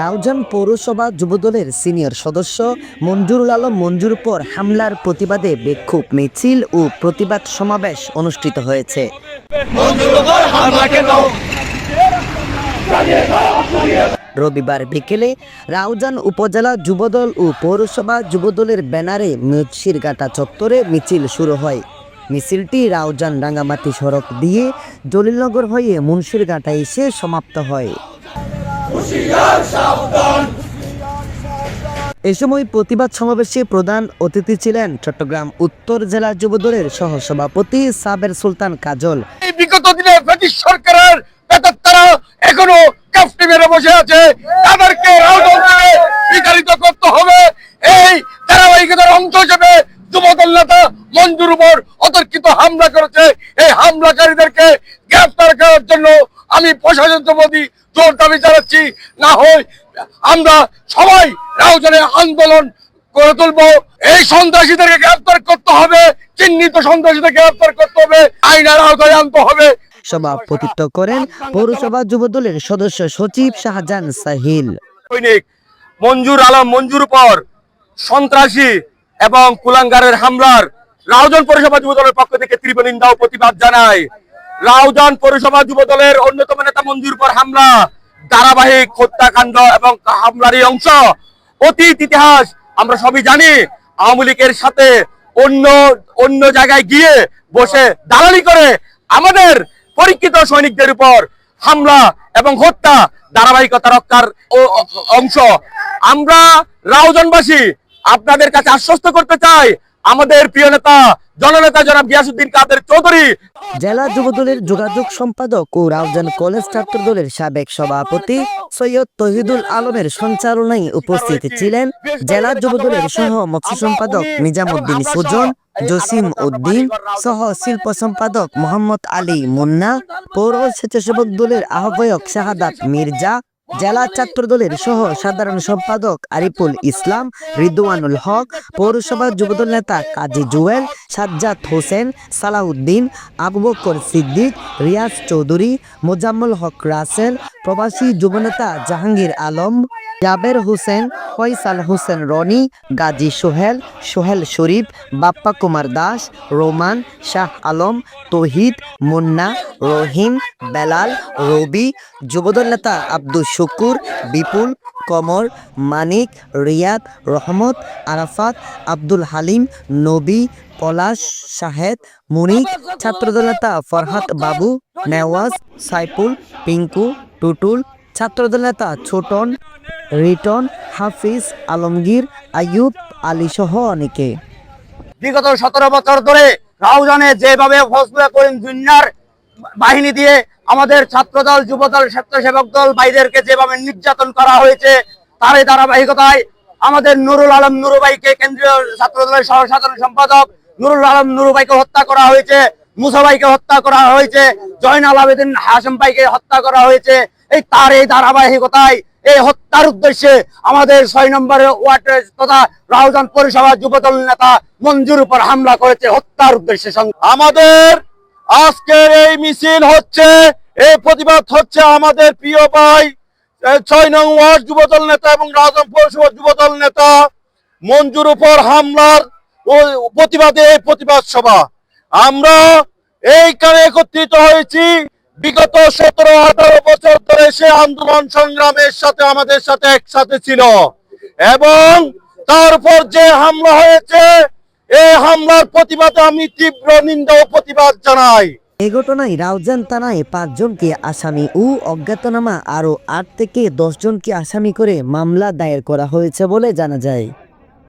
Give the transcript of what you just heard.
রাউজান পৌরসভা যুবদলের সিনিয়র সদস্য মঞ্জুরুল আলম মঞ্জুর পর হামলার প্রতিবাদে বিক্ষোভ মিছিল ও প্রতিবাদ সমাবেশ অনুষ্ঠিত হয়েছে। রবিবার বিকেলে রাউজান উপজেলা যুবদল ও পৌরসভা যুবদলের ব্যানারে মুন্সিরঘাটা চত্বরে মিছিল শুরু হয়। মিছিলটি রাউজান রাঙ্গামাটি সড়ক দিয়ে জলিলনগর হয়ে মুন্সিরঘাটা এসে সমাপ্ত হয়। এ সময় প্রতিবাদ সমাবেশে প্রধান অতিথি ছিলেন চট্টগ্রাম উত্তর জেলা যুবদলের সহসভাপতি সাবের সুলতান কাজল। বিগত দিনে ব্রিটিশ সরকারের এখনও কাফটি বসে আছে। তাদেরকে রাজনীতি থেকে বিতাড়িত করতে হবে এই ধারাবাহিকতার অংশ হিসেবে যুবদল নেতা মঞ্জুর উপর অতর্কিত হামলা করেছে। এই হামলাকারীদেরকে গ্রেফতার করার জন্য আমি প্রশাসন প্রতি জোর দাবি জানাচ্ছি। না হয় আমরা সবাই রাউজানে আন্দোলন করে তুলবো। এই সন্ত্রাসীদেরকে গ্রেফতার করতে হবে চিহ্নিত সন্ত্রাসীদের গ্রেফতার করতে হবে আইনের আওতায় আনতে হবে। সভাপতিত্ব করেন পৌরসভা যুবদলের সদস্য সচিব শাহজাহান সাহিল। সৈনিক মঞ্জুর আলম মঞ্জুর পর সন্ত্রাসী এবং কুলাঙ্গারের হামলার রাউজান পৌরসভা যুব দলের পক্ষ থেকে তীব্র নিন্দা ও প্রতিবাদ জানায়। রাউজান পৌরসভা যুব দলের অন্যতম নেতা মঞ্জুর উপর হামলা, ধারাবাহিক হত্যাকাণ্ড এবং হামলারই অংশ। অতীত ইতিহাস, আমরা সবই জানি, আওয়ামী লীগের সাথে অন্য অন্য জায়গায় গিয়ে বসে দালালি করে আমাদের পরীক্ষিত সৈনিকদের উপর হামলা এবং হত্যা ধারাবাহিকতা রক্ষার অংশ। আমরা রাউজানবাসী আপনাদের কাছে আশ্বস্ত করতে চাই আমাদের প্রিয় নেতা, জননেতা জনাব গিয়াসুদ্দিন কাদের চৌধুরী। জেলা যুবদলের যোগাযোগ সম্পাদক ও রাউজান কলেজ ছাত্র দলের সাবেক সভাপতি সৈয়দ তহিদুল আলমের সঞ্চালনায় উপস্থিত ছিলেন জেলা যুবদলের সহ মৎস্য সম্পাদক নিজামুদ্দিন সুজন, জসিম উদ্দিন সহ শিল্প সম্পাদক মোহাম্মদ আলী মুন্না, পৌর স্বেচ্ছাসেবক দলের আহ্বায়ক শাহাদাত মির্জা জেলা ছাত্র দলের সহ সাধারণ সম্পাদক আরিফুল ইসলাম, রিদওয়ানুল হক, পৌরসভার যুবদল নেতা কাজী জুয়েল, সাজ্জাদ হোসেন সালাউদ্দিন আবু বকর সিদ্দিক, রিয়াজ চৌধুরী, মোজাম্মল হক রাসেল, প্রবাসী যুবনেতা জাহাঙ্গীর আলম জাবের হোসেন, ফয়সাল হোসেন রনি, গাজী সোহেল সোহেল শরীফ, বাপ্পা কুমার দাস, রোমান, শাহ আলম, তহিদ, মুন্না, রহিম, বেলাল, রবি যুবদল নেতা আব্দুল শুকুর, বিপুল, কমর, মানিক, রিয়াদ, রহমত, আরাফাত, আব্দুল হালিম, নবী, পলাশ, শাহেদ, মুনিক ছাত্রদল নেতা ফরহাত বাবু, নেওয়াজ, সাইফুল, পিঙ্কু, টুটুল ছাত্রদল নেতা ছোটন রিটন, হাফিজ, আলমগীর, আইয়ুব আলী সহ অনেকে। বিগত সতেরো বছর ধরে রাউজানে যেভাবে বাহিনী দিয়ে আমাদের ছাত্রদল, যুবদল, স্বেচ্ছাসেবক দল ভাইদেরকে যেভাবে নির্যাতন করা হয়েছে, তারই ধারাবাহিকতায় আমাদের নুরুল আলম নুরুবাইকে কেন্দ্রীয় ছাত্রদলের সহ সাধারণ সম্পাদক নুরুল আলম নুরুবাইকে হত্যা করা হয়েছে মুসাবাইকে হত্যা করা হয়েছে, জয়নাল আবেদিন হাসম ভাইকে হত্যা করা হয়েছে, এই তার এই ধারাবাহিকতায় এই হত্যার উদ্দেশ্যে আমাদের ছয় নম্বরের ওয়ার্ড তথা রাউজান পৌরসভা যুবদল নেতা মঞ্জুর উপর হামলা করেছে হত্যার উদ্দেশ্যে আমাদের আজকের এই মিছিল হচ্ছে, এই প্রতিবাদ হচ্ছে আমাদের প্রিয় ভাই ছয় নং ওয়ার্ড যুবদল নেতা এবং রাউজান পৌরসভা যুবদল নেতা মঞ্জুর উপর হামলার প্রতিবাদে এই প্রতিবাদ সভা। আমরা এইখানে একত্রিত হয়েছি। বিগত সতেরো, আঠারো বছর ধরে সে আন্দোলন সংগ্রামের সাথে আমাদের সাথে একসাথে ছিল। এবং তারপর যে হামলা হয়েছে এই হামলার প্রতিবাদে আমি তীব্র নিন্দা ও প্রতিবাদ জানাই। এই ঘটনায় রাউজান থানায় পাঁচজনকে আসামি ও অজ্ঞাতনামা আরও আট থেকে দশ জনকে আসামি করে মামলা দায়ের করা হয়েছে বলে জানা যায়।